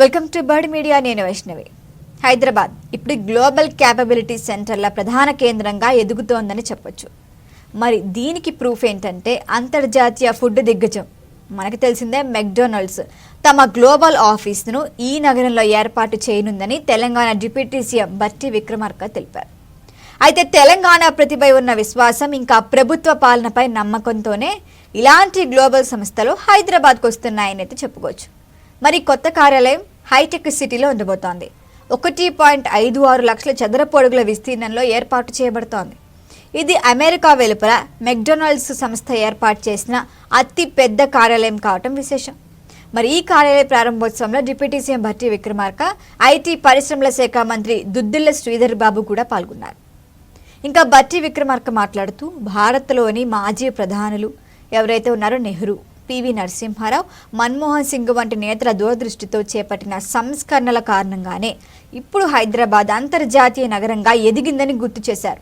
Welcome to bird media నేను వైష్ణవి. హైదరాబాద్ ఇప్పుడు global capability సెంటర్ల ప్రధాన కేంద్రంగా ఎదుగుతోందని చెప్పొచ్చు. మరి దీనికి ప్రూఫ్ ఏంటంటే అంతర్జాతీయ ఫుడ్ దిగ్గజం. మనకు తెలిసిందే మెక్డొనాల్డ్స్ తమ గ్లోబల్ ఆఫీస్ను ఈ నగరంలో ఏర్పాటు చేయనుందని తెలంగాణ డిప్యూటీ సీఎం బట్టి విక్రమార్క తెలిపారు. అయితే తెలంగాణ ప్రతిపై ఉన్న విశ్వాసం ఇంకా ప్రభుత్వ పాలనపై నమ్మకంతోనే ఇలాంటి గ్లోబల్ సంస్థలు హైదరాబాద్కు వస్తున్నాయని అయితే చెప్పుకోవచ్చు. మరి కొత్త కార్యాలయం హైటెక్ సిటీలో ఉండబోతోంది ఒకటి పాయింట్ ఐదు ఆరు లక్షల చదరపు అడుగుల విస్తీర్ణంలో ఏర్పాటు చేయబడుతోంది. ఇది అమెరికా వెలుపల మెక్డొనాల్డ్స్ సంస్థ ఏర్పాటు చేసిన అతి పెద్ద కార్యాలయం కావటం విశేషం. మరి ఈ కార్యాలయ ప్రారంభోత్సవంలో deputy CM Bhatti Vikramarka IT పరిశ్రమల శాఖ మంత్రి దుద్దిల్ల శ్రీధర్ బాబు కూడా పాల్గొన్నారు. ఇంకా భట్టి విక్రమార్క మాట్లాడుతూ భారత్లోని మాజీ ప్రధానులు ఎవరైతే ఉన్నారో నెహ్రూ పివి నరసింహారావు మన్మోహన్ సింగ్ వంటి నేతల దూరదృష్టితో చేపట్టిన సంస్కరణల కారణంగానే ఇప్పుడు హైదరాబాద్ అంతర్జాతీయ నగరంగా ఎదిగిందని గుర్తు చేశారు.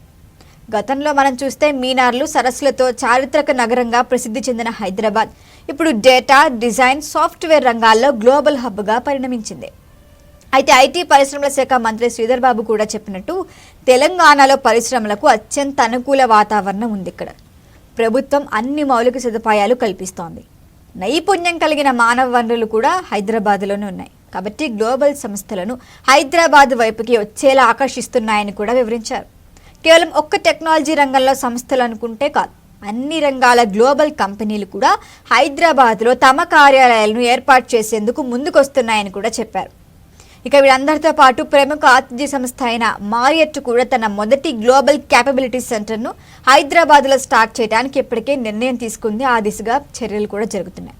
గతంలో మనం చూస్తే మీనార్లు సరస్సులతో చారిత్రక నగరంగా ప్రసిద్ధి చెందిన హైదరాబాద్ ఇప్పుడు డేటా డిజైన్ సాఫ్ట్వేర్ రంగాల్లో గ్లోబల్ హబ్గా పరిణమించింది. అయితే ఐటీ పరిశ్రమల శాఖ మంత్రి శ్రీధర్ బాబు కూడా చెప్పినట్టు తెలంగాణలో పరిశ్రమలకు అత్యంత అనుకూల వాతావరణం ఉంది ఇక్కడ. ప్రభుత్వం అన్ని మౌలిక సదుపాయాలు కల్పిస్తోంది. నైపుణ్యం కలిగిన మానవ వనరులు కూడా హైదరాబాద్లోనే ఉన్నాయి. కాబట్టి గ్లోబల్ సంస్థలను హైదరాబాద్ వైపుకి వచ్చేలా ఆకర్షిస్తున్నాయని కూడా వివరించారు. కేవలం ఒక్క టెక్నాలజీ రంగంలో సంస్థలు అనుకుంటే కాదు అన్ని రంగాల గ్లోబల్ కంపెనీలు కూడా హైదరాబాద్లో తమ కార్యాలయాలను ఏర్పాటు చేసేందుకు ముందుకొస్తున్నాయని కూడా చెప్పారు. ఇక వీళ్ళందరితో పాటు ప్రముఖ ఆతిథ్య సంస్థ అయిన మారియట్ కూడా తన మొదటి గ్లోబల్ క్యాపబిలిటీ సెంటర్ను హైదరాబాద్లో స్టార్ట్ చేయడానికి ఇప్పటికే నిర్ణయం తీసుకుంది. ఆ దిశగా చర్యలు కూడా జరుగుతున్నాయి.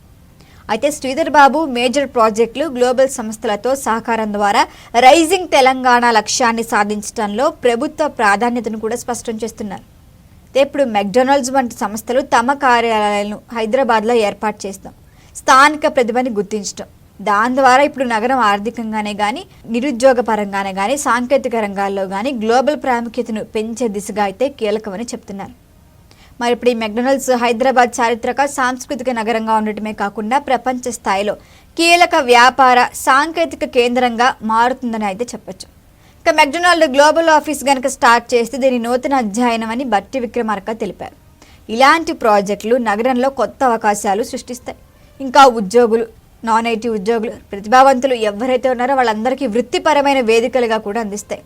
అయితే శ్రీధర్ బాబు మేజర్ ప్రాజెక్టులు గ్లోబల్ సంస్థలతో సహకారం ద్వారా రైజింగ్ తెలంగాణ లక్ష్యాన్ని సాధించడంలో ప్రభుత్వ ప్రాధాన్యతను కూడా స్పష్టం చేస్తున్నారు. అయితే ఇప్పుడు మెక్డొనాల్డ్స్ వంటి సంస్థలు తమ కార్యాలయాలను హైదరాబాద్లో ఏర్పాటు చేస్తాం. స్థానిక ప్రతిభని గుర్తించడం దాని ద్వారా ఇప్పుడు నగరం ఆర్థికంగానే కానీ నిరుద్యోగ పరంగానే కానీ సాంకేతిక రంగాల్లో కానీ గ్లోబల్ ప్రాముఖ్యతను పెంచే దిశగా అయితే కీలకమని చెప్తున్నారు. మరి ఇప్పుడు ఈ మెక్డొనాల్డ్స్ హైదరాబాద్ చారిత్రక సాంస్కృతిక నగరంగా ఉండటమే కాకుండా ప్రపంచ స్థాయిలో కీలక వ్యాపార సాంకేతిక కేంద్రంగా మారుతుందని అయితే చెప్పొచ్చు. ఇక మెక్డొనాల్డ్ గ్లోబల్ ఆఫీస్ గనక స్టార్ట్ చేస్తే దీని నూతన అధ్యయనం అని బట్టి విక్రమార్క తెలిపారు. ఇలాంటి ప్రాజెక్టులు నగరంలో కొత్త అవకాశాలు సృష్టిస్తాయి. ఇంకా ఉద్యోగులు నాన్ ఐటీ ఉద్యోగులు ప్రతిభావంతులు ఎవరైతే ఉన్నారో వాళ్ళందరికీ వృత్తిపరమైన వేదికలుగా కూడా అందిస్తాయి.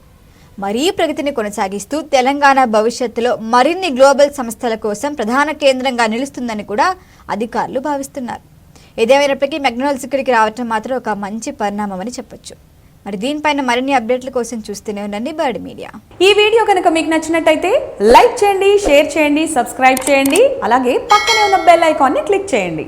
మరీ ప్రగతిని కొనసాగిస్తూ తెలంగాణ భవిష్యత్తులో మరిన్ని గ్లోబల్ సంస్థల కోసం ప్రధాన కేంద్రంగా నిలుస్తుందని కూడా అధికారులు భావిస్తున్నారు. ఏదేమైనప్పటికీ మెక్డొనాల్డ్స్ ఇక్కడికి రావటం మాత్రం ఒక మంచి పరిణామం అని చెప్పొచ్చు. మరి దీనిపైన మరిన్ని అప్డేట్ల కోసం చూస్తూనే ఉండండి బర్డ్ మీడియా. ఈ వీడియో కనుక మీకు నచ్చినట్టయితే లైక్ చేయండి షేర్ చేయండి సబ్స్క్రైబ్ చేయండి అలాగే పక్కనే ఉన్న బెల్ ఐకాన్ని క్లిక్ చేయండి.